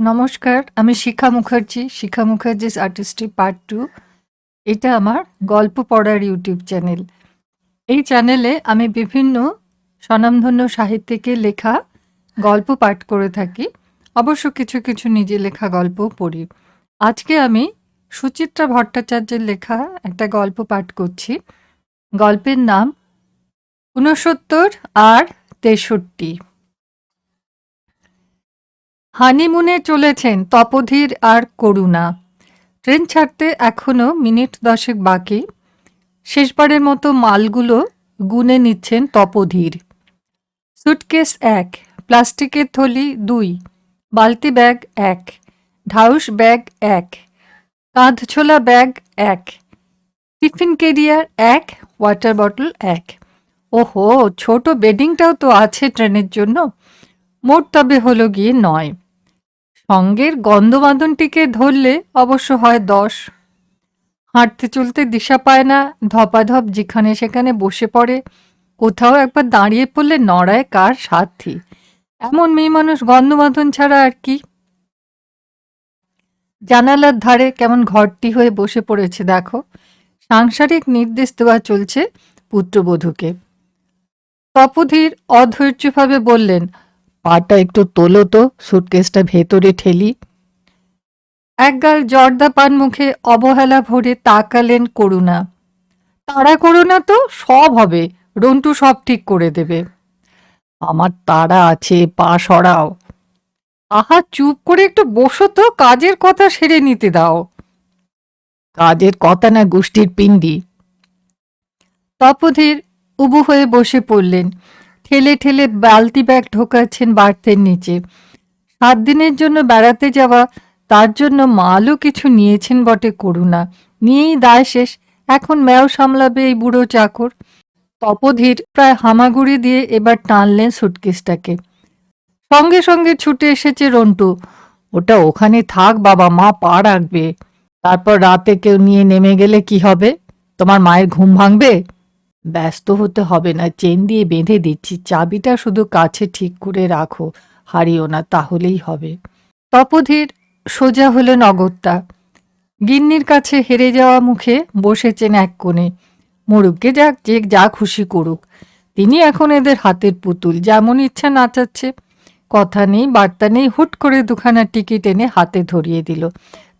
নমস্কার, আমি Shikha Mukherjee, Shikha Mukherjee's artistry part two. এটা আমার গল্প পড়ার ইউটিউব চ্যানেল। এই চ্যানেলে আমি বিভিন্ন স্বনামধন্য সাহিত্যিকের লেখা গল্প পাঠ করে থাকি। অবশ্য কিছু কিছু নিজে লেখা গল্প পড়ি। আজকে আমি সুচিত্রা ভট্টাচার্যের লেখা একটা গল্প পাঠ করছি। গল্পের নাম ঊনসত্তর আর তেষট্টি। হানিমুনে চলেছেন তপধীর আর করুণা। ট্রেন ছাড়তে এখনও মিনিট দশেক বাকি। শেষবারের মতো মালগুলো গুনে নিচ্ছেন তপধীর। সুটকেস এক, প্লাস্টিকের থলি দুই, বালতি ব্যাগ এক, ঢাউস ব্যাগ এক, কাঁধছোলা ব্যাগ এক, টিফিন কেরিয়ার এক, ওয়াটার বটল এক। ওহো, ছোট বেডিংটাও তো আছে ট্রেনের জন্য। মোট তবে হলো গিয়ে নয়। সঙ্গের গন্ধবাঁধনটিকে ধরলে অবশ্য হয় দশ। হাঁটতে চলতে দিশা পায় না, ধপাধপ যেখানে সেখানে বসে পড়ে, কোথাও একবার দাঁড়িয়ে পড়লে নড়ায় কার সাথী। এমন মেয়ে মানুষ গন্ধবাঁধন ছাড়া আর কি। জানালার ধারে কেমন ঘরটি হয়ে বসে পড়েছে দেখো। সাংসারিক নির্দেশ দেওয়া চলছে পুত্রবধূকে। তপধীর অধৈর্যভাবে বললেন পাটা একটু তোলো তো সুটকেসটা ভেতরে ঠেলি। একগাল জর্দা পান মুখে অবহেলা ভরে তাকালেন করুণা। তাড়া করো না তো সব হবে, রন্টু সব ঠিক করে দেবে। আমার তাড়া আছে, পা সরাও। আহা, চুপ করে একটু বসো তো, কাজের কথা সেরে নিতে দাও। কাজের কথা না গোষ্ঠীর পিণ্ডি। তপধীর উবু হয়ে বসে পড়লেন। ঠেলে ঠেলে বালতি ব্যাগ ঢোকাচ্ছেন বার্থের নিচে। সাত দিনের জন্য বেড়াতে যাওয়া, তার জন্য মালও কিছু নিয়েছেন বটে করুণা। নিয়েই দায় শেষ, এখন ম্যাও সামলাবে এই বুড়ো চাকর। তপধীর প্রায় হামাগুড়ি দিয়ে এবার টানলেন সুটকেসটাকে। সঙ্গে সঙ্গে ছুটে এসেছে রন্টু, ওটা ওখানে থাক বাবা মা, পা রাখবে। তারপর রাতে কেউ নিয়ে নেমে গেলে কি হবে? তোমার মায়ের ঘুম ভাঙবে? ব্যস্ত হতে হবে না, চেন দিয়ে বেঁধে দিচ্ছি, চাবিটা শুধু কাছে ঠিক করে রাখো, হারিও না, তাহলেই হবে। তপধীর সোজা হলেন অগত্যা গিন্নির কাছে হেরে যাওয়া মুখে বসেছেন এক কোণে। মরুককে যাক, যে যা খুশি করুক। তিনি এখন এদের হাতের পুতুল, যেমন ইচ্ছা নাচাচ্ছে। কথা নেই, বার্তা নেই, হুট করে দুখানা টিকিট এনে হাতে ধরিয়ে দিল।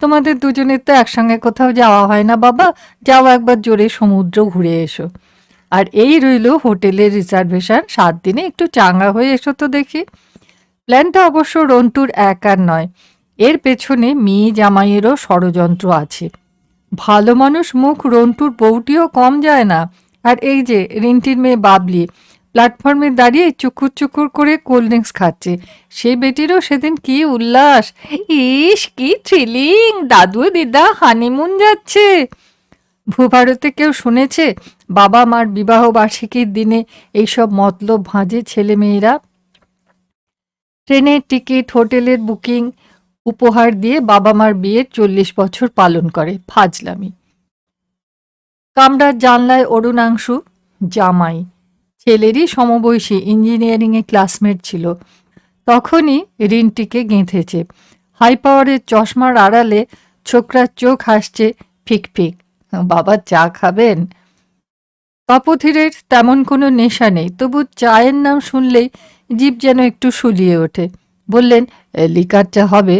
তোমাদের দুজনের তো একসঙ্গে কোথাও যাওয়া হয় না বাবা, যাও একবার জোরে সমুদ্র ঘুরে এসো। আর এই রইল হোটেলের রিজার্ভেশন। সাত দিনে একটু চাঙ্গা হয়ে এসো তো দেখি। প্ল্যানটা অবশ্য রন্টুর একার নয়। এর পেছনে মেয়ে জামাইয়েরও ষড়যন্ত্র আছে। ভালো মানুষ মুখ রন্টুর বউটিও কম যায় না। আর এই যে রিন্টির মেয়ে বাবলি, প্ল্যাটফর্মে দাঁড়িয়ে চুকুর চুকুর করে কোল্ড ড্রিঙ্কস খাচ্ছে। সে বেটিরও সেদিন কি উল্লাস। ইস, কি থ্রিলিং দাদু দিদা হানিমুন যাচ্ছে। ভূভারতে কেউ শুনেছে, বাবা মার বিবাহ বার্ষিকীর দিনে এইসব মতলব ভাঁজে ছেলেমেয়েরা? ট্রেনের টিকিট, হোটেলের বুকিং উপহার দিয়ে বাবা মার বিয়ের চল্লিশ বছর পালন করে। ফাজলামি। কামরার জানলায় অরুণাংশু, জামাই। ছেলেরই সমবয়সী, ইঞ্জিনিয়ারিংয়ে ক্লাসমেট ছিল। তখনই রিনটিকে গেঁথেছে। হাই পাওয়ারের চশমার আড়ালে ছোকরার চোখ হাসছে ফিক ফিক। বাবা চা খাবেন? তপধীরের তেমন কোনো নেশা নেই, তবু চায়ের নাম শুনলেই জীব যেন একটু শুলিয়ে ওঠে। বললেন লিকার চা হবে?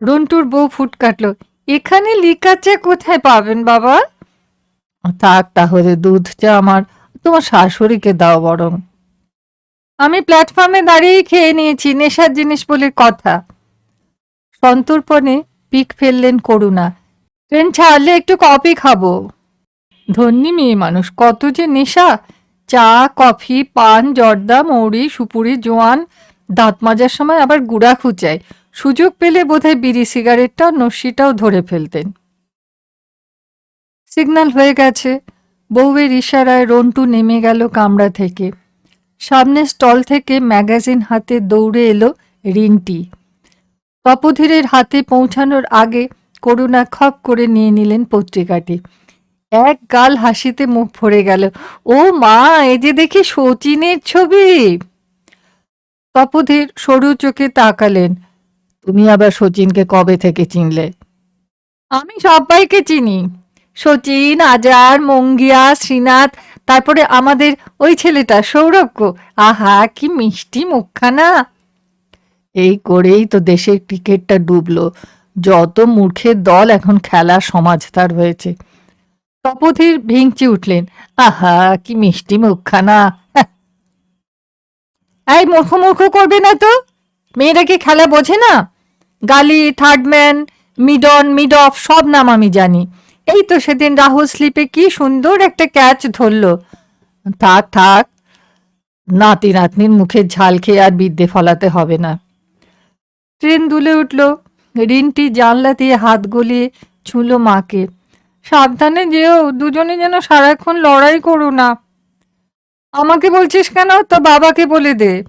রন্টুর বউ ফুট কাটল, এখানে লিকার চা কোথায় পাবেন বাবা? থাক, তাহলে দুধ চা আমার, তোমার শাশুড়িকে দাও বরং। আমি প্ল্যাটফর্মে দাঁড়িয়েই খেয়ে নিয়েছি, নেশার জিনিস বলে কথা। সন্তর্পণে পিক ফেললেন করুণা ট্রেন ছাড়লে একটু কফি খাব। ধন্যী মেয়ে মানুষ, কত যে নেশা। চা কফি পান, জর্দা, মৌরি, সুপুরি, জোয়ান, দাঁত মাজার সময় আবার গুড়া খুচায় সুযোগ পেলে বোধহয় বিড়ি সিগারেটটাও নস্যিটাও ধরে ফেলতেন। সিগন্যাল হয়ে গেছে। বউয়ের ইশারায় রন্টু নেমে গেল কামরা থেকে। সামনে স্টল থেকে ম্যাগাজিন হাতে দৌড়ে এলো রিন্টি। তপধীরের হাতে পৌঁছানোর আগে করুণা খপ করে নিয়ে নিলেন পত্রিকাটি। এক গাল হাসিতে মুখ ভরে গেল। ও মা এই যে দেখি শচীনের ছবি। তপধীর সরু চোখে তাকালেন। তুমি আবার সচিনকে কবে থেকে চিনলে? আমি সবাইকে চিনি। শচীন, আজার, মঙ্গিয়া, শ্রীনাথ, তারপরে আমাদের ওই ছেলেটা সৌরভকে আহা, কি মিষ্টি মুখখানা। এই করেই তো দেশের ক্রিকেটটা ডুবলো। যত মূর্খের দল এখন খেলার সমাজদার হয়েছে। তপধির ভিংচি উঠলেন। আহা, কি মিষ্টি মুখখানা। এই মূর্খ মূর্খ করবে না তো? মেয়েরা কি খেলা বোঝে না? গালি থার্ডম্যান মিডন মিড অফ, সব নাম আমি জানি। এই তো সেদিন রাহুল স্লিপে কি সুন্দর একটা ক্যাচ ধরলো। থাক থাক। নাতি নাতনির মুখের ঝাল খেয়ে আর বিদ্যে ফলাতে হবে না। ট্রেন দুলে উঠল। রিনটি জানলা দিয়ে হাত গলিয়ে ছুঁলো মাকে। সাবধানে যেও, দুজনে যেন সারাক্ষণ লড়াই করো না। আমাকে বলছিস কেন? তো বাবাকে বলে দে।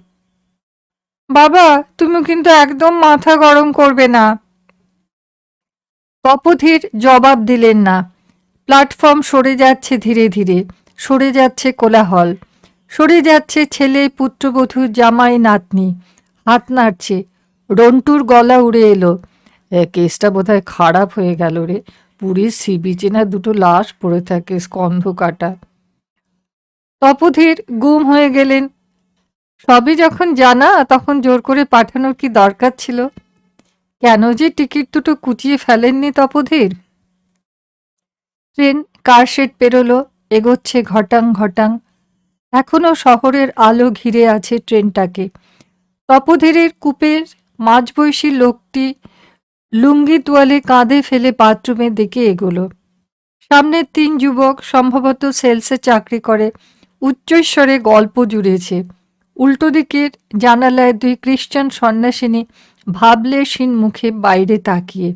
বাবা, তুমি কিন্তু একদম মাথা গরম করবে না। তপধীর জবাব দিলেন না। প্ল্যাটফর্ম সরে যাচ্ছে ধীরে ধীরে। সরে যাচ্ছে কোলাহল। সরে যাচ্ছে ছেলে পুত্রবধূ জামাই নাতনি। হাত নাড়ছে। রন্টুর গলা উড়ে এলো। কেসটা বোধহয় খারাপ হয়ে গেল রে। পুরীর সি বিচে না দুটো লাশ পড়ে থাকে স্কন্ধ কাটা। তপধীর গুম হয়ে গেলেন। সবই যখন জানা, তখন জোর করে পাঠানোর কি দরকার ছিল? কেন যে টিকিট দুটো কুচিয়ে ফেলেননি তপধীর? ট্রেন কার শেড পেরোলো? এগোচ্ছে ঘটাং ঘটাং। এখনও শহরের আলো ঘিরে আছে ট্রেনটাকে। তপধীরের কূপের মাঝবয়সী লোকটি লুঙ্গি তোয়ালে কাঁধে ফেলে বাথরুমের দিকে এগোলো। সামনের তিন যুবক সম্ভবত সেলসে চাকরি করে, উচ্চস্বরে গল্প জুড়েছে। উল্টো দিকের জানালায় দুই খ্রিস্টান সন্ন্যাসিনী ভাবলে সিন মুখে বাইরে তাকিয়ে।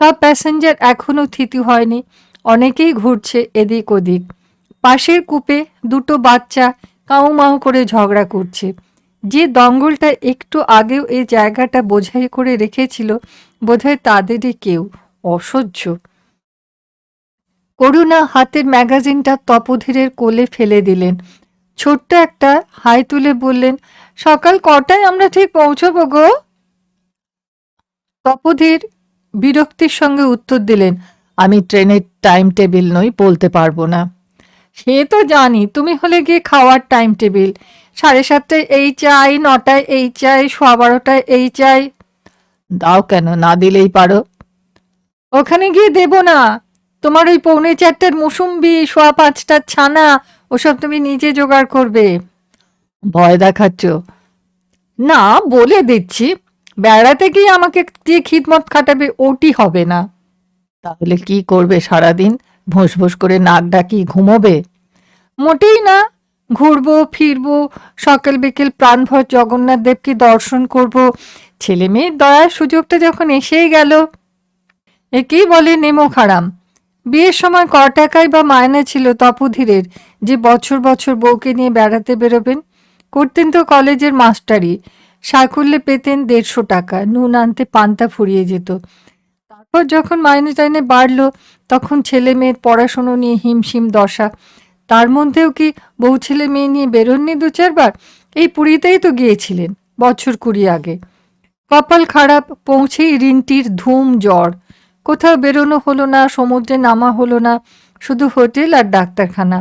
সব প্যাসেঞ্জার এখনও থিতি হয়নি, অনেকেই ঘুরছে এদিক ওদিক। পাশের কূপে দুটো বাচ্চা কাউ মাউ করে ঝগড়া করছে। যে দঙ্গলটা একটু আগেও এই জায়গাটা বোঝাই করে রেখেছিল বোধহয় তাদেরই কেউ, অসহ্য। করুণা হাতের ম্যাগাজিনটা তপধীরের কোলে ফেলে দিলেন। ছোট্ট একটা হাই তুলে বললেন, সকাল কটায় আমরা ঠিক পৌঁছবো গো? তপধীর বিরক্তির সঙ্গে উত্তর দিলেন, আমি ট্রেনের টাইম টেবিল নই, বলতে পারব না। সে তো জানি, তুমি হলে গিয়ে খাওয়ার টাইম টেবিল সাড়ে সাতটায় এই চাই, নটায় এই চাই, সোয়া বারোটায় এই চাই। দাও কেন না দিলেই পারো। ওখানে গিয়ে দেবো না। তোমার ওই পৌনে চারটার মুসুম্বি সোয়া পাঁচটার ছানা ওসব তুমি নিজে জোগাড় করবে। ভয় দেখাচ্ছ? না বলে দিচ্ছি। বেড়াতে গিয়ে আমাকে যে খিদমত খাটাবে ওটি হবে না। তাহলে কি করবে সারাদিন? ভোঁস ভোঁস করে নাক ডাকি ঘুমোবে? মোটেই না। ঘুরবো ফিরবো সকাল বিকেল প্রাণভর জগন্নাথ দেবকে দর্শন করব ছেলে মেয়ের দয়ার সুযোগটা যখন এসেই গেল। একেই বলে নেমো খারাম। বিয়ের সময় ক টাকায় বা মায়না ছিল তপধীরের, যে বছর বছর বউকে নিয়ে বেড়াতে বেরোবেন, করতেন তো কলেজের মাস্টারি। সাকুল্যে পেতেন দেড়শো টাকা, নুন আনতে পান্তা ফুরিয়ে যেত। তারপর যখন মাইনে টাইনে বাড়ল, তখন ছেলে মেয়ের পড়াশুনো নিয়ে হিমশিম দশা। তার মধ্যেও কি বউ ছেলে মেয়ে নিয়ে বেরোননি দু চারবার? এই পুরীতেই তো গিয়েছিলেন, বছর কুড়ি আগে। কপাল খারাপ, পৌঁছেই রিন্টির ধুম জ্বর। কোথাও বেরোনো হলো না, সমুদ্রে নামা হলো না, শুধু হোটেল আর ডাক্তারখানা।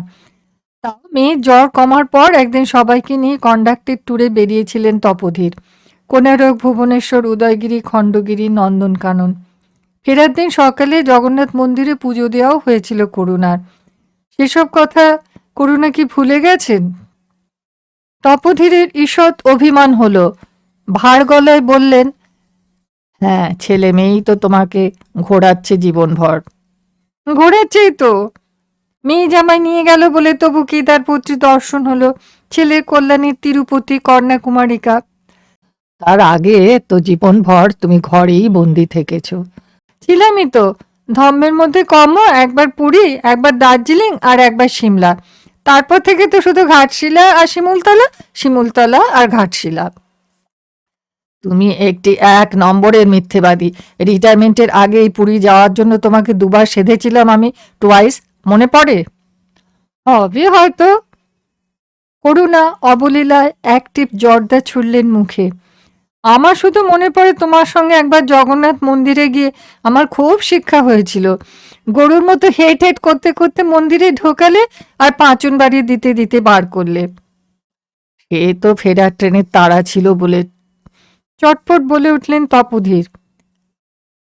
তাও মেয়ের জ্বর কমার পর একদিন সবাইকে নিয়ে কন্ডাক্টের ট্যুরে বেরিয়েছিলেন তপধীর। কোনারক ভুবনেশ্বর, উদয়গিরি, খণ্ডগিরি, নন্দনকানন। ফেরার দিন সকালে জগন্নাথ মন্দিরে পুজো দেওয়াও হয়েছিল করুণার। সেসব কথা করুণা কি ভুলে গেছেন? তপধীরের ঈষৎ অভিমান হলো ভার গলায় বললেন হ্যাঁ ছেলে মেয়েই তো তোমাকে ঘোরাচ্ছে জীবনভর। ঘোরাচ্ছেই তো। মেয়ে জামাই নিয়ে গেল বলে তবু কি তার পুত্রী দর্শন হলো? ছেলের কল্যাণীর তিরুপতি, কন্যাকুমারিকা। তার আগে তো জীবনভর তুমি ঘরেই বন্দি থেকেছ। ছিলামই তো। ধর্মের মধ্যে কমও একবার পুরী, একবার দার্জিলিং আর একবার সিমলা। তারপর থেকে তো শুধু ঘাটশিলা আর শিমুলতলা শিমুলতলা আর ঘাটশিলা। তুমি একটি এক নম্বরের মিথ্যেবাদী। রিটায়ারমেন্টের আগেই পুরী যাওয়ার জন্য তোমাকে দুবার সেধেছিলাম আমি টুয়াইস মনে পড়ে? হবে হয়তো। করুণা, অবলীলায় এক টিপ জর্দা ছুড়লেন মুখে। আমার শুধু মনে পড়ে তোমার সঙ্গে একবার জগন্নাথ মন্দিরে গিয়ে আমার খুব শিক্ষা হয়েছিল। গরুর মতো হেট হেট করতে করতে মন্দিরে ঢোকালে আর পাঁচন বাড়ি দিতে দিতে বার করলে। সে তো ফেরার ট্রেনের তাড়া ছিল বলে চটপট বলে উঠলেন তপধীর।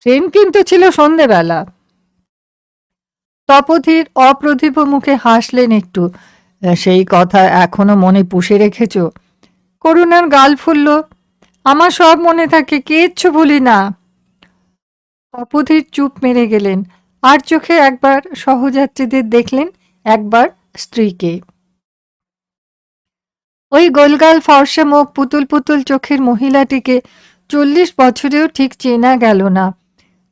ট্রেন কিন্তু ছিল সন্ধেবেলা। তপধীর অপ্রতিভ মুখে হাসলেন একটু সেই কথা এখনও মনে পুষে রেখেছ? করুণার গাল ফুলল, আমার সব মনে থাকে, কিচ্ছু ভুলি না। তপধীর চুপ মেরে গেলেন, আর চোখে একবার সহযাত্রীদের দেখলেন একবার স্ত্রীকে। ওই গোলগাল ফর্সা মুখ পুতুল পুতুল চোখের মহিলাটিকে চল্লিশ বছরেও ঠিক চেনা গেল না।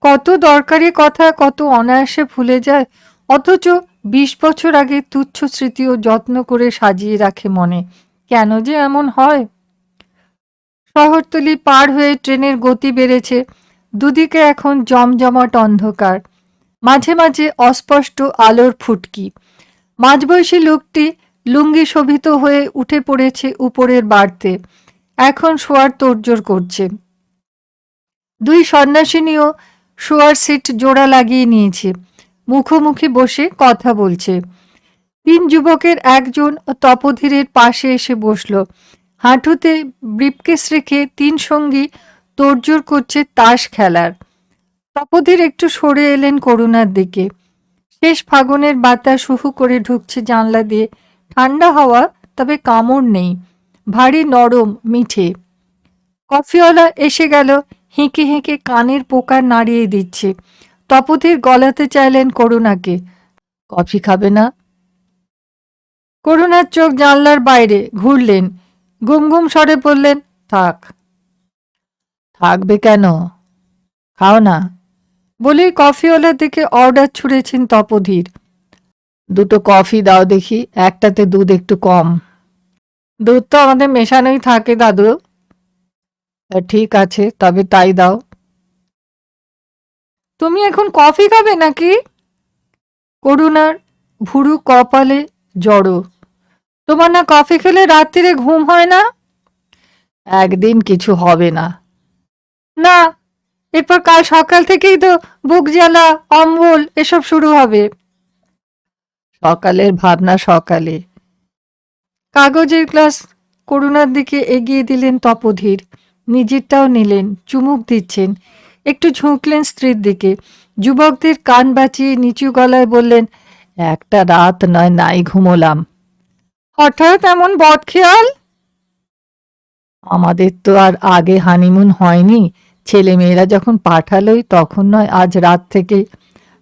কত দরকারি কথা, কত অনায়াসে ভুলে যায়, অথচ বিশ বছর আগে তুচ্ছ স্মৃতিও যত্ন করে সাজিয়ে রাখে মনে। কেন যে এমন হয়? শহরতলি পার হয়ে ট্রেনের গতি বেড়েছে, দুদিকে এখন জমজমাট অন্ধকার। মাঝে মাঝে অস্পষ্ট আলোর ফুটকি। মাঝবয়সী লোকটি লুঙ্গি শোভিত হয়ে উঠে পড়েছে উপরের বাড়তে। এখন শোয়ার তোড়জোড় করছে। দুই সন্ন্যাসিনীও শোয়ার সিট জোড়া লাগিয়ে নিয়েছে। মুখোমুখি বসে কথা বলছে। তিন যুবকের একজন তপধীরের পাশে এসে বসল। হাঁটুতে ব্রিপকেস রেখে তিন সঙ্গী তোড়জোড় করছে তাস খেলার। তপধীর একটু সরে এলেন করুণার দিকে। শেষ ফাগুনের বাতাস হুহু করে ঢুকছে জানলা দিয়ে ঠান্ডা হাওয়া, তবে কামড় নেই। ভারী নরম মিঠে। কফিওয়ালা এসে গেল, হেঁকে হেঁকে কানের পোকা নাড়িয়ে দিচ্ছে। তপতির গলাতে চাইলেন করুণাকে। কফি খাবে না? করুণার চোখ জানলার বাইরে ঘুরলেন। ঘুম ঘুম স্বরে বললেন, থাক। থাকবে কেন? খাও না। বলেই কফিওয়ালার দিকে অর্ডার ছুঁড়েছেন তপধীর। দুটো কফি দাও দেখি, একটাতে দুধ একটু কম। দুধ তো আমাদের মেশানোই থাকে দাদু। ঠিক আছে, তবে তাই দাও। তুমি এখন কফি খাবে নাকি? করুণার ভুরু কপালে জড়ো। তোমার না কফি খেলে রাত্রিরে ঘুম হয় না? একদিন কিছু হবে না। না, এরপর কাল সকাল থেকেই তো বুক জ্বালা, অম্বল, এসব শুরু হবে। সকালের ভাবনা সকালে। কাগজের গ্লাস করুণার দিকে এগিয়ে দিলেন তপধীর। নিজেরটাও নিলেন, চুমুক দিচ্ছেন। একটু ঝুঁকলেন স্ত্রীর দিকে। যুবকদের কান বাঁচিয়ে নিচু গলায় বললেন, একটা রাত নয়, নাই ঘুমোলাম। হঠাৎ এমন বদ খেয়াল আমাদের তো আর আগে হানিমুন হয়নি। ছেলে মেয়েরা যখন পাঠালোই, তখন নয়, আজ রাত থেকে।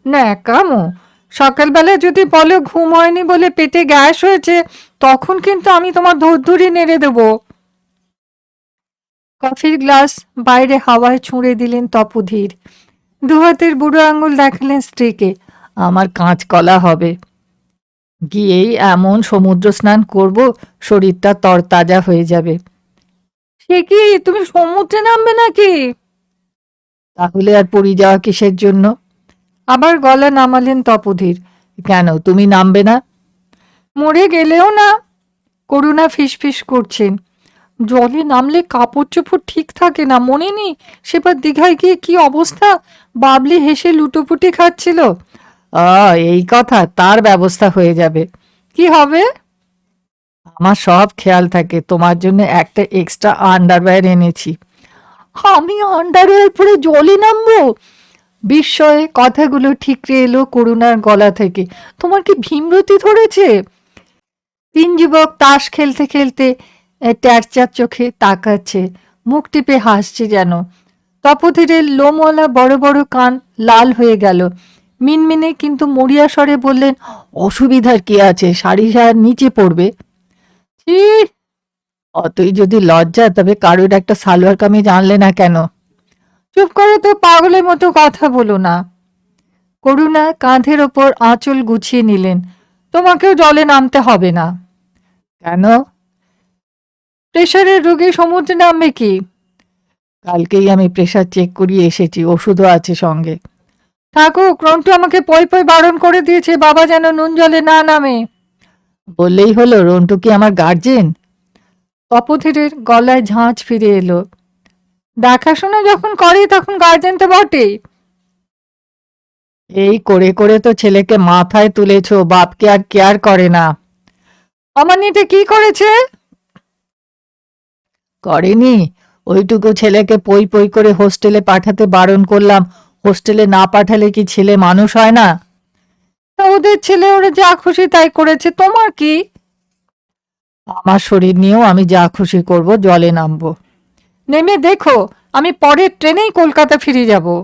না কামো সকালবেলা যদি বলো ঘুম হয়নি বলে পেটে গ্যাস হয়েছে তখন কিন্তু আমি তোমার ধৈর্যরি নেড়ে দেব। কফির গ্লাস বাইরে হাওয়ায় ছুঁড়ে দিলেন তপধীর। দুহাতের বুড়ো আঙুল দেখালেন স্ত্রীকে। আমার কাঁচকলা হবে। গিয়েই এমন সমুদ্র স্নান করব শরীরটা তরতাজা হয়ে যাবে। সে কি তুমি সমুদ্রে নামবে নাকি? তাহলে আর পড়ি যাওয়া কিসের জন্য? আবার গলা নামালেন তপধীর। কেন, তুমি নামবে না? মরে গেলেও না। করুণা ফিসফিস করছেন। জলে নামলে কাপড় চোপড় ঠিক থাকে না, মনে নেই। সেবার দীঘায় গিয়ে কি অবস্থা? বাবলি হেসে লুটোপুটি খাচ্ছিল। এই কথা তার ব্যবস্থা হয়ে যাবে। কি হবে? আমার সব খেয়াল থাকে, তোমার জন্য একটা এক্সট্রা আন্ডারওয়্যার এনেছি। আমি আন্ডারওয়্যার পরে জলে নামবো? বিস্ময়ে কথাগুলো ঠিকরে এলো করুণার গলা থেকে। তোমার কি ভীমরতি ধরেছে? তিন যুবক তাস খেলতে খেলতে ট্যারচার চোখে তাকাচ্ছে। মুখ টিপে হাসছে যেন। তপধীরের লোমওয়ালা বড় বড় কান লাল হয়ে গেল। মিনমিনে কিন্তু মরিয়া স্বরে বললেন, অসুবিধার কি আছে? শাড়ি সার নিচে পড়বে? অতই যদি লজ্জা, তবে কারোর একটা সালোয়ার কামিজ আনলে না কেন? চুপ করে তো, পাগলের মতো কথা বলো না। করুণা কাঁধের ওপর আঁচল গুছিয়ে নিলেন। তোমাকেও জলে নামতে হবে না। কেন? প্রেশারের রোগী সমুদ্রে নামবে কি? কালকেই আমি প্রেশার চেক করিয়ে এসেছি, ওষুধও আছে সঙ্গে। ঠাকুর রন্টু আমাকে পই পই বারণ করে দিয়েছে, বাবা যেন নুন জলে না নামে। বললেই হলো, রন্টু কি আমার গার্জেন তপধীরের গলায় ঝাঁঝ ফিরে এলো। দেখাশোনা যখন করে তখন গার্জেন তো বটেই। এই করে করে তো ছেলেকে মাথায় তুলেছ বাপকে আর কেয়ার করে না। অমানিটা কি করেছে? করেনি। ওইটুকু ছেলেকে পই পই করে হোস্টেলে পাঠাতে বারণ করলাম। হোস্টেলে না পাঠালে কি ছেলে মানুষ হয় না? তা ওদের ছেলে ওরা যা খুশি তাই করেছে তোমার কি? আমার শরীর নিয়েও আমি যা খুশি করব জলে নামবো। নেমে দেখো, আমি পরের ট্রেনেই কলকাতা ফিরে যাব।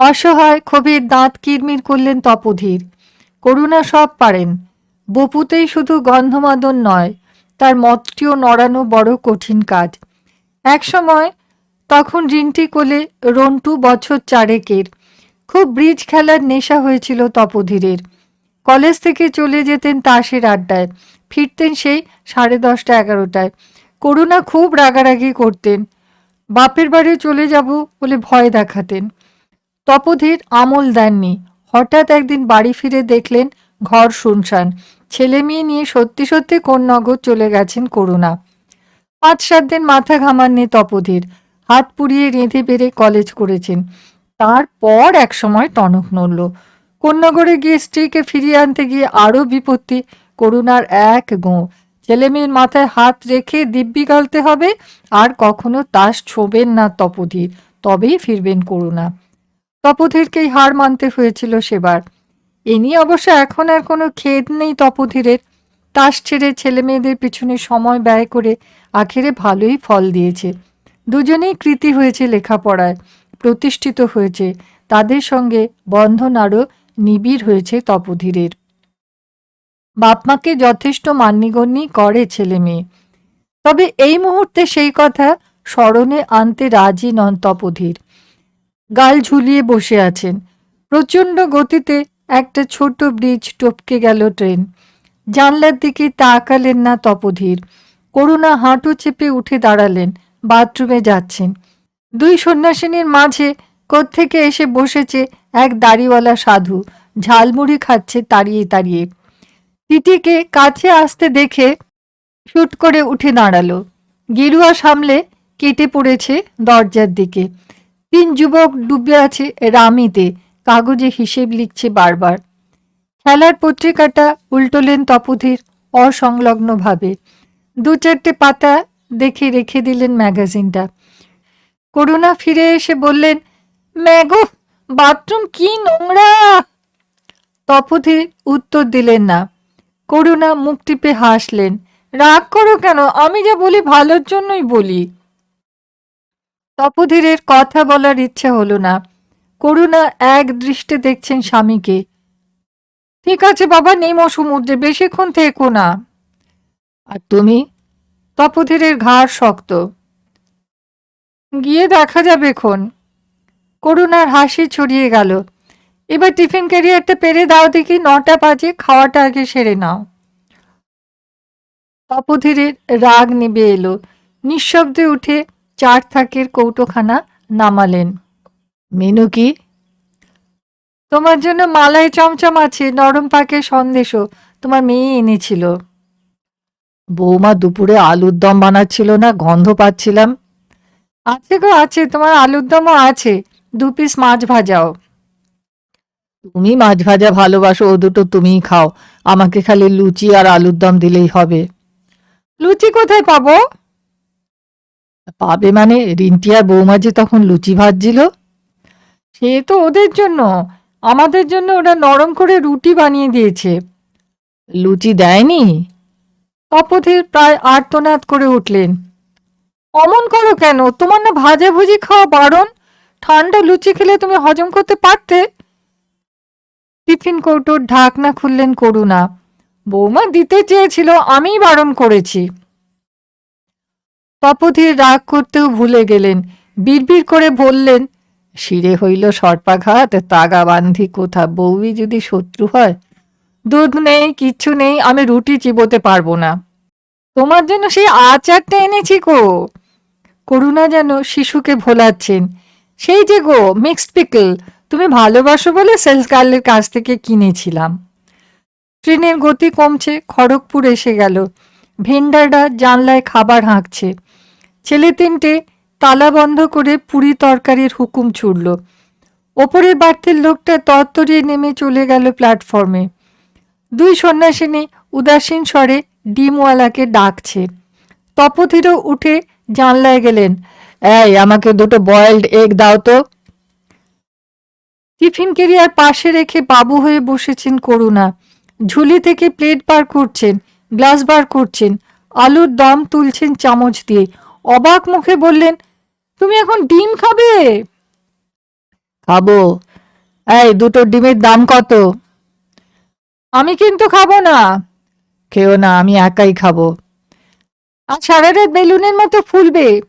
অসহায় ক্ষোভের দাঁত কিরমির করলেন তপধীর। করুণা সব পারেন। বপুতেই শুধু গন্ধমাদন নয়, তার মতটিও নড়ানো বড় কঠিন কাজ। একসময় তখন রিন্টি কোলে রন্টু বছর চারেকের। খুব ব্রিজ খেলার নেশা হয়েছিল তপধীরের। কলেজ থেকে চলে যেতেন তাসের আড্ডায়, ফিরতেন সেই সাড়ে দশটা এগারোটায়। করুণা খুব রাগারাগি করতেন। বাপের বাড়ি চলে যাব বলে ভয় দেখাতেন। তপধীর আমল দেননি। হঠাৎ একদিন বাড়ি ফিরে দেখলেন ঘর শুনশান। ছেলে মেয়ে নিয়ে সত্যি সত্যি কোন নগর চলে গেছেন করুণা। পাঁচ সাত দিন মাথা ঘামাননি তপধীর। হাত পুড়িয়ে রেঁধে বেড়ে কলেজ করেছেন। তারপর এক সময় টনক নড়ল। কন্যাগড়ে গিয়ে স্ত্রীকে ফিরিয়ে আনতে গিয়ে আরও বিপত্তি, করুণার এক গোঁ। ছেলেমেয়ের মাথায় হাত রেখে দিব্যি গালতে হবে, আর কখনো তাস ছোবেন না তপধীর তবেই ফিরবেন করুণা। তপধীরকেই হার মানতে হয়েছিল সেবার। এ নিয়ে অবশ্য এখন আর কোনো খেদ নেই তপধীরের। তাস ছেড়ে ছেলে মেয়েদের পিছনে সময় ব্যয় করে আখেরে ভালোই ফল দিয়েছে। দুজনেই কৃতি হয়েছে লেখাপড়ায়, প্রতিষ্ঠিত হয়েছে। তাদের সঙ্গে বন্ধন আরও নিবিড় হয়েছে তপধীরের। বাপমাকে যথেষ্ট মান্যগণ্যই করে ছেলে মেয়ে। তবে এই মুহূর্তে সেই কথা স্মরণে আনতে রাজি নন তপধীর। গাল ঝুলিয়ে বসে আছেন। প্রচণ্ড গতিতে একটা ছোট ব্রিজ টপকে গেল ট্রেন। জানলার দিকে তাকালেন না তপধীর। করুণা হাঁটু চেপে উঠে দাঁড়ালেন, বাথরুমে যাচ্ছেন। দুই সন্ন্যাসিনীর মাঝে কোত্থেকে এসে বসেছে এক দাড়িওয়ালা সাধু। ঝালমুড়ি খাচ্ছে তাড়িয়ে তাড়িয়ে। টিটিকে কাছে আসতে দেখে শুট করে উঠে দাঁড়াল। গেরুয়া সামলে কেটে পড়েছে দরজার দিকে। তিন যুবক ডুবে আছে রামিতে, কাগজে হিসেব লিখছে বারবার। খেলার পত্রিকাটা উল্টোলেন তপধীর, অসংলগ্নভাবে। দু চারটে পাতা দেখে রেখে দিলেন ম্যাগাজিনটা। করুণা ফিরে এসে বললেন, ম্যাগো, বাথরুম কি নোংরা? তপধীর উত্তর দিলেন না। করুণা মুখ টিপে হাসলেন। রাগ করো কেন? আমি যা বলি ভালোর জন্যই বলি। তপধীরের কথা বলার ইচ্ছে হলো না। করুণা এক দৃষ্টে দেখছেন স্বামীকে। ঠিক আছে বাবা, নেমো সমুদ্রে, বেশিক্ষণ থেকো না। আর তুমি? তপধীরের ঘাড় শক্ত। গিয়ে দেখা যাবে খন। করুণার হাসি ছড়িয়ে গেল। এবার টিফিন ক্যারিয়ারটা পেরে দাও দেখি, নটা বাজে, খাওয়াটা আগে সেরে নাও। তপধীরের রাগ নেবে এলো। নিঃশব্দে উঠে চার থাকের কৌটোখানা নামালেন। মেনু কি? তোমার জন্য মালাই চমচম আছে, নরম পাকে সন্দেশও তোমার মেয়ে এনেছিল। বৌমা দুপুরে আলুর দম বানাচ্ছিল না, গন্ধ পাচ্ছিলাম। আছে গো, আছে, তোমার আলুর দমও আছে, দু পিস মাছ ভাজাও। তুমি মাছ ভাজা ভালোবাসো ও দুটো তুমিই খাও। আমাকে খালি লুচি আর আলুর দম দিলেই হবে। লুচি কোথায় পাবো? পাবে মানে রিন্টি আর বৌমা যে তখন লুচি ভাজছিল? সে তো ওদের জন্য। আমাদের জন্য ওরা নরম করে রুটি বানিয়ে দিয়েছে। লুচি দেয়নি? তপথির প্রায় আর্তনাদ করে উঠলেন। অমন করো কেন? তোমার না ভাজা ভুজি খাওয়া বারণ। ঠান্ডা লুচি খেলে তুমি হজম করতে পারতে? টিফিন কৌটোর ঢাকনা খুললেন করুণা। বৌমা দিতে চেয়েছিল, আমিই বারণ করেছি। তপধীর রাগ করতেও ভুলে গেলেন। বিড়বিড় করে বললেন, শিরে হইল সর্পাঘাত, তাগা বান্ধি কোথা? বউই যদি শত্রু হয়, দুধ নেই, কিচ্ছু নেই, আমি রুটি চিবোতে পারব না। তোমার জন্য সেই আচারটা এনেছি গো। করুণা যেন শিশুকে ভোলাচ্ছেন। সেই যে গো মিক্সড পিকল তুমি ভালোবাসো বলে সেলস গার্লের কাছ থেকে কিনেছিলাম। ট্রেনের গতি কমছে, খড়গপুর এসে গেল। ভেন্ডাররা জানলায় খাবার হাঁকছে। ছেলে তিনটে তালা বন্ধ করে পুরি তরকারির হুকুম ছুড়ল। ওপরের বাড়তির লোকটা তরতরিয়ে নেমে চলে গেল প্ল্যাটফর্মে। দুই সন্ন্যাসিনী উদাসীন স্বরে ডিমওয়ালাকে ডাকছে। তপথিরও উঠে জানলায় গেলেন, এই, আমাকে দুটো বয়েলড এগ দাও তো। টিফিন কেরিয়ার পাশে রেখে বাবু হয়ে বসেছেন করুণা। ঝুলি থেকে প্লেট বার করছেন গ্লাস বার করছেন আলুর দম তুলছেন চামচ দিয়ে। অবাক মুখে বললেন তুমি এখন ডিম খাবে? খাব। এই দুটো ডিমের দাম কত? আমি কিন্তু খাব না। খেও না আমি একাই খাব। আর সারা রাত বেলুনের মতো ফুলবে।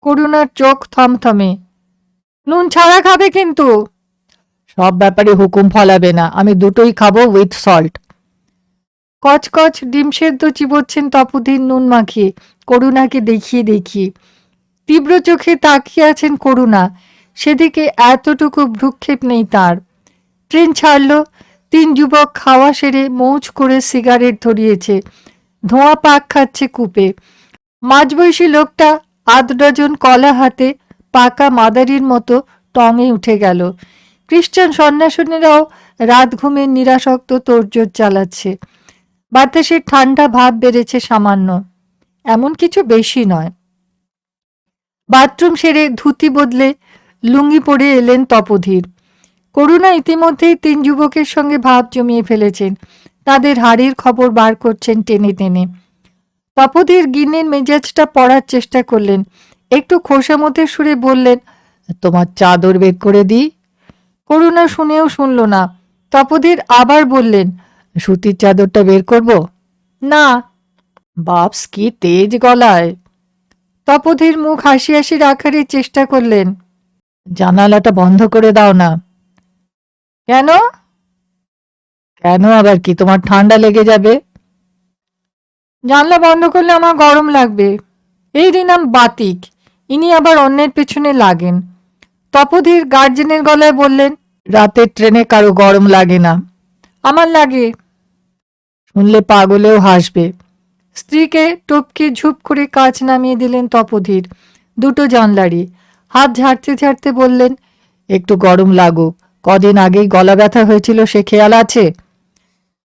করুণার চোখ থমথমে। নুন ছাড়া খাবে কিন্তু। সব ব্যাপারে হুকুম ফলাবে না। আমি দুটোই খাব উইথ সল্ট কচকচ ডিম সেদ্ধ চিবোচ্ছেন তপোধীর নুন মাখিয়ে। করুণাকে দেখিয়ে দেখিয়ে। তীব্র চোখে তাকিয়ে আছেন করুণা। সেদিকে এতটুকু ভ্রুক্ষেপ নেই তার। ট্রেন ছাড়ল। তিন যুবক খাওয়া সেরে মৌজ করে সিগারেট ধরিয়েছে। ধোঁয়া পাক খাচ্ছে কূপে। মাঝবয়সী লোকটা আধ ডজন কলা হাতে পাকা মাদারির মতো টঙে উঠে গেল। খ্রিস্টান সন্ন্যাসিনীরাও রাত ঘুমের নিরাসক্ত তোড়জোড় চালাচ্ছে। বাতাসের ঠান্ডা ভাব বেড়েছে সামান্য। এমন কিছু বেশি নয়। বাথরুম সেরে ধুতি বদলে লুঙ্গি পরে এলেন তপধীর। করুণা ইতিমধ্যেই তিন যুবকের সঙ্গে ভাব জমিয়ে ফেলেছেন। তাদের হাড়ির খবর বার করছেন টেনে টেনে। তপধীর গিন্নের মেজাজটা পড়ার চেষ্টা করলেন। একটু খোসা খোসামতের সুরে বললেন, তোমার চাদর বের করে দিই? করুণা শুনেও শুনল না। তপধীর আবার বললেন, সুতির চাদরটা বের করব? না। বাপস, কি তেজ গলায়। তপধীর মুখ হাসি হাসি রাখারই চেষ্টা করলেন, জানালাটা বন্ধ করে দাও না। কেন? কেন আবার কি, তোমার ঠান্ডা লেগে যাবে? জানলা বন্ধ করলে আমার গরম লাগবে। এই নাম বাতিক। ইনি আবার অন্যের পেছনে লাগেন। তপধীর গার্জেনের গলায় বললেন, রাতের ট্রেনে কারও গরম লাগে না। আমার লাগে। শুনলে পাগলেও হাসবে। স্ত্রীকে টপকে ঝুপ করে কাজ নামিয়ে দিলেন তপধীর। দুটো জানলারি। হাত ঝাড়তে ঝাড়তে বললেন, একটু গরম লাগুক কদিন আগেই গলা ব্যথা হয়েছিল, সে খেয়াল আছে?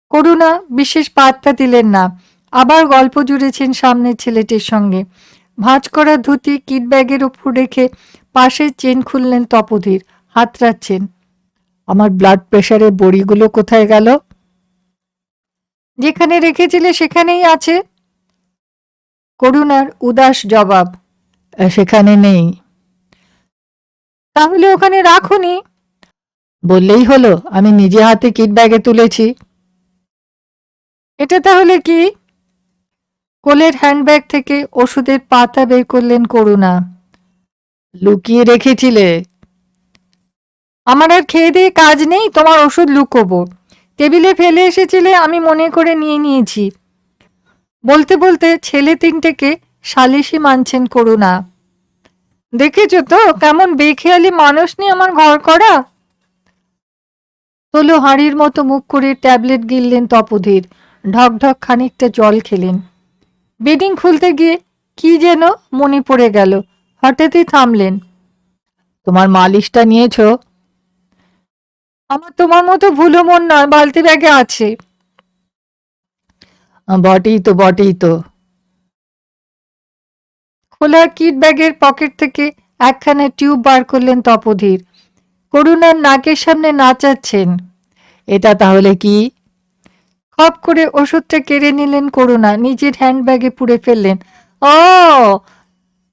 করুণা, বিশেষ পাত্তা দিলেন না। আবার গল্প জুড়েছেন সামনের ছেলেটির সঙ্গে। ভাঁজ করা ধুতি কিট ব্যাগের ওপর রেখে পাশের চেন খুললেন তপধীর হাতড়াচ্ছেন আমার ব্লাড প্রেশারের বড়িগুলো কোথায় গেল? যেখানে রেখেছিলে সেখানেই আছে। করুণার উদাস জবাব, সেখানে নেই। তাহলে ওখানে রাখুনি। বললেই হলো, আমি নিজে হাতে কিট ব্যাগে তুলেছি। এটা তাহলে কি? কোলের হ্যান্ডব্যাগ থেকে ওষুধের পাতা বের করলেন করুণা। লুকিয়ে রেখেছিলে। আমার আর খেয়ে দিয়ে কাজ নেই, তোমার ওষুধ লুকোবো। টেবিলে ফেলে এসেছিলে, আমি মনে করে নিয়ে নিয়েছি। বলতে বলতে ছেলে তিনটেকে সালিশি মানছেন করুণা। দেখেছ তো, কেমন বেখেয়ালি মানুষ নিয়ে আমার ঘর করা? তোলো হাঁড়ির মতো মুখ করে ট্যাবলেট গিললেন তপধীর। ঢক ঢক খানিকটা জল খেলেন। বেডিং খুলতে গিয়ে কি যেন মনে পড়ে গেল। হঠাৎই থামলেন। তোমার মালিশটা নিয়েছো? আমার তোমার মতো ভুলো মন নয়, বালতি ব্যাগে আছে। বটেই তো বটেই তো। খোলা কিট ব্যাগের পকেট থেকে একখানা টিউব বার করলেন তপধীর। করুণার নাকের সামনে নাচাচ্ছেন। এটা তাহলে কি? খপ করে ওষুধটা কেড়ে নিলেন করুণা, নিজের হ্যান্ডব্যাগে পুড়ে ফেললেন। ও,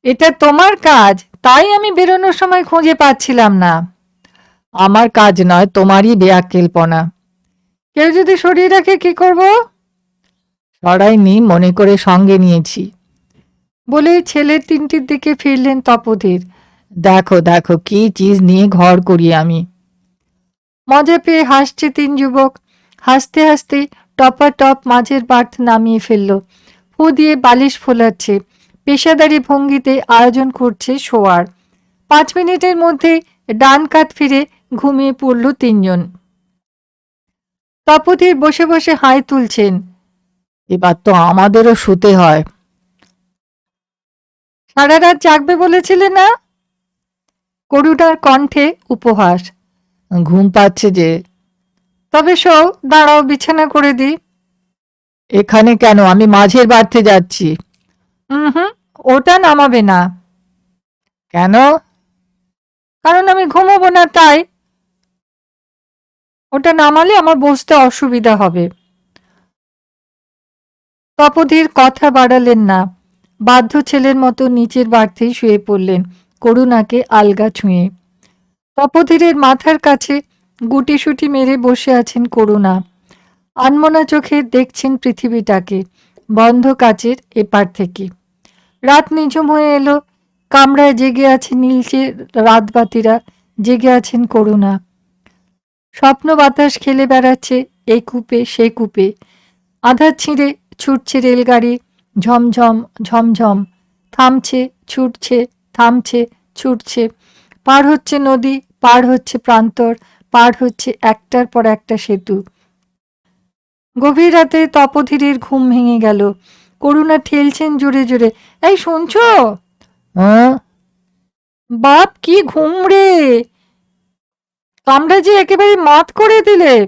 এটা তোমার কাজ, তাই আমি বেরোনোর সময় খুঁজে পাচ্ছিলাম না। আমার কাজ নয়, তোমারই বেয়াক্কেলপনা। কেউ যদি সরিয়ে রাখে, কি করব? সরাইনি মনে করে সঙ্গে নিয়েছি। বলে ছেলের তিনটির দিকে ফিরলেন তপধীর। দেখো দেখো, কি চিজ নিয়ে ঘর করি আমি। মজা পেয়ে হাসছে তিন যুবক। হাসতে হাসতে টপা টপ মাঝের বার্থ নামিয়ে ফেলল। ফু দিয়ে বালিশ ফোলাচ্ছে। পেশাদারি ভঙ্গিতে আয়োজন করছে শোয়ার। পাঁচ মিনিটের মধ্যে ডান কাত ফিরে ঘুমিয়ে পড়ল তিনজন। তপধীর বসে বসে হাই তুলছেন, এবার তো আমাদেরও শুতে হয়। সারা রাত জাগবে বলেছিলে না? করুণার কণ্ঠে উপহাস। ঘুম পাচ্ছে যে তবে শো দাঁড়াও বিছানা করে দিই। এখানে কেন? আমি মাঝের বাড়তে যাচ্ছি। হুম ওটা নামাবে না। কেন? কারণ আমি ঘুমাবো না তাই। ওটা নামালে আমার বসতে অসুবিধা হবে। তপধীর কথা বাড়ালেন না। বাধ্য ছেলের মতো নিচের বাড়তেই শুয়ে পড়লেন করুণাকে আলগা ছুঁয়ে। তপধীরের মাথার কাছে গুটিসুটি মেরে বসে আছেন করুণা। আনমনা চোখে দেখছেন পৃথিবীটাকে, বন্ধ কাচের এপার থেকে। রাত নিঝুম হয়ে এলো, কামরায় জেগে আছে নীলচে রাতবাতিরা, জেগে আছেন করুণা। স্বপ্ন বাতাস খেলে বেড়াচ্ছে এই কূপে, সে কূপে। আধার ছিঁড়ে ছুটছে রেলগাড়ি, ঝমঝম ঝমঝম। থামছে, ছুটছে থামছে, ছুটছে। পার হচ্ছে নদী, পার হচ্ছে প্রান্তর পার হচ্ছে একটার পর একটা সেতু। গভীর রাতে তপধীরের ঘুম ভেঙে গেল। করুণা ঠেলছেন জোরে জোরে এই শুনছ? হ্যাঁ? বাপ কি ঘুম রে! কামড়া যে একেবারে মাত করে দিলে।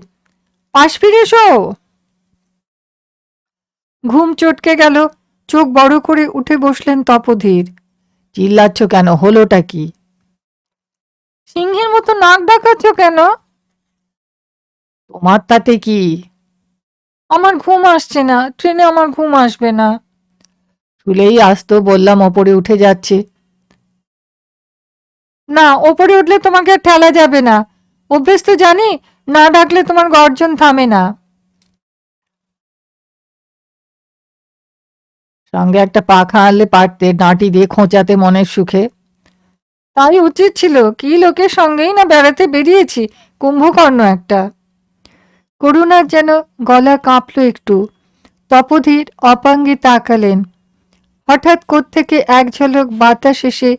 পাশ ফিরে এসো! ঘুম চটকে গেল চোখ বড় করে উঠে বসলেন তপধীর চিল্লাচ্ছ কেন? হলোটা কি? সিংহের মতো নাক ডাকাচ্ছ কেন? তোমার তাতে কি? আমার ঘুম আসছে না ট্রেনে আমার ঘুম আসবে না। চুলেই আসতো বললাম ওপরে উঠে যাচ্ছে। না ওপরে উঠলে তোমাকে আর ঠেলা যাবে না। অভ্যেস তো জানি না ডাকলে তোমার গর্জন থামে না। সঙ্গে একটা পাখা আনলে পারতে ডাঁটি দিয়ে খোঁচাতে মনের সুখে। তাই উচিত ছিল কি লোকের সঙ্গেই না বেড়াতে বেরিয়েছি, কুম্ভকর্ণ একটা। করুণার যেন গলা কাঁপল একটু। তপধীর অপাঙ্গে তাকালেন। হঠাৎ কোত্থেকে এক ঝলক বাতাস এসে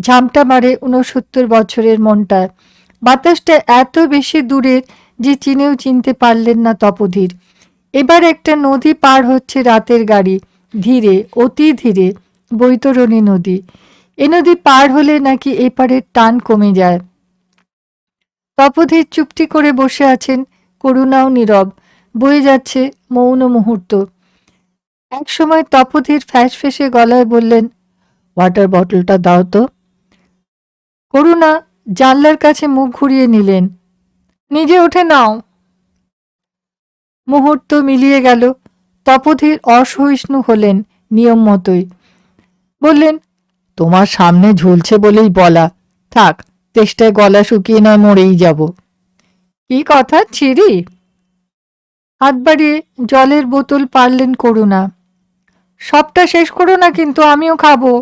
ঝামটা মারে উনসত্তর বছরের মনটায় বাতাসটা এত বেশি দূরের যে চিনেও চিনতে পারলেন না তপধীর। এবার একটা নদী পার হচ্ছে রাতের গাড়ি, ধীরে, অতি ধীরে, বৈতরণী নদী। এ নদী পার হলে নাকি এপারের টান কমে যায়। তপধীর চুপটি করে বসে আছেন করুণাও নীরব। বয়ে যাচ্ছে মৌন মুহূর্ত। এক সময় তপধীর ফ্যাস ফেসে গলায় বললেন ওয়াটার বটলটা দাও তো। করুণা জানলার কাছে মুখ ঘুরিয়ে নিলেন, নিজে উঠে নাও। মুহূর্ত মিলিয়ে গেল। তপধীর অসহিষ্ণু হলেন নিয়ম মতোই। বললেন তোমার সামনে ঝুলছে বলেই বলা। থাক চেষ্টায় গলা শুকিয়ে নয় মরেই যাব। কি কথা ছিরি? হাত বাড়িয়ে জলের বোতল পারলেন করুণা। সবটা শেষ করো না কিন্তু আমিও খাব।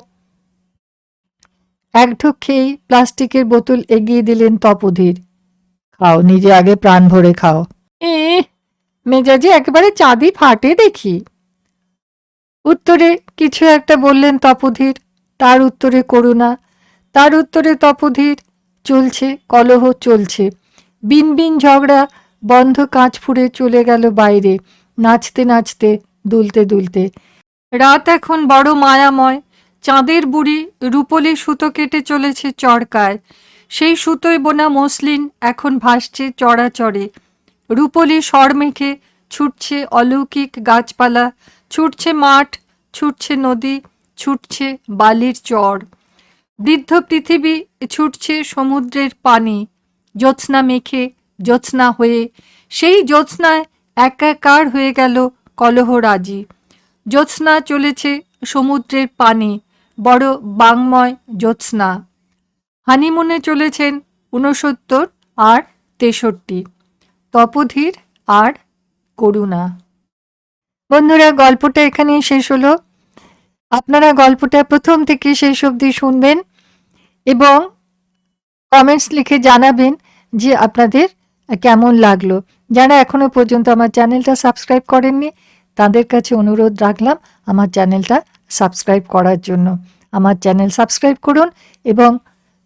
এক ঢোক খেয়েই প্লাস্টিকের বোতল এগিয়ে দিলেন তপধীর। খাও নিজে আগে প্রাণ ভরে খাও। এ মেজাজে একেবারে চাঁদি ফাটে দেখি। উত্তরে কিছু একটা বললেন তপধীর। তার উত্তরে করুণা, তার উত্তরে তপধীর, চলছে, কলহ চলছে। বিন বিন ঝগড়া বন্ধ কাঁচ ফুড়ে চলে গেল বাইরে, নাচতে নাচতে, দুলতে দুলতে। রাত এখন বড় মায়াময়, চাঁদের বুড়ি রূপলি সুতো কেটে চলেছে চড়কায় সেই সুতোয় বোনা মসলিন এখন ভাসছে চড়াচড়ে। রূপলি স্বর মেখে ছুটছে অলৌকিক গাছপালা, ছুটছে মাঠ, ছুটছে নদী ছুটছে বালির চর। বৃদ্ধ পৃথিবী ছুটছে সমুদ্রের পানি। জ্যোৎস্না মেখে জ্যোৎস্না হয়ে সেই জ্যোৎস্নায় একাকার হয়ে গেল কলহরাজি জ্যোৎস্না চলেছে সমুদ্রের পানি, বড় বাংময় জ্যোৎস্না। হানিমুনে চলেছেন ঊনসত্তর আর তেষট্টি। তপধীর আর করুণা। বন্ধুরা, গল্পটা এখানেই শেষ হলো। আপনারা গল্পটা প্রথম থেকে শেষ অবধি শুনবেন এবং কমেন্টস লিখে জানাবেন যে আপনাদের কেমন লাগল। যারা এখনও পর্যন্ত আমার চ্যানেলটা সাবস্ক্রাইব করেননি, তাদের কাছে অনুরোধ রাখলাম আমার চ্যানেলটা সাবস্ক্রাইব করার জন্য। আমার চ্যানেল সাবস্ক্রাইব করুন এবং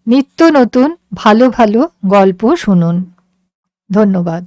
নিত্য নতুন ভালো ভালো গল্প শুনুন। ধন্যবাদ।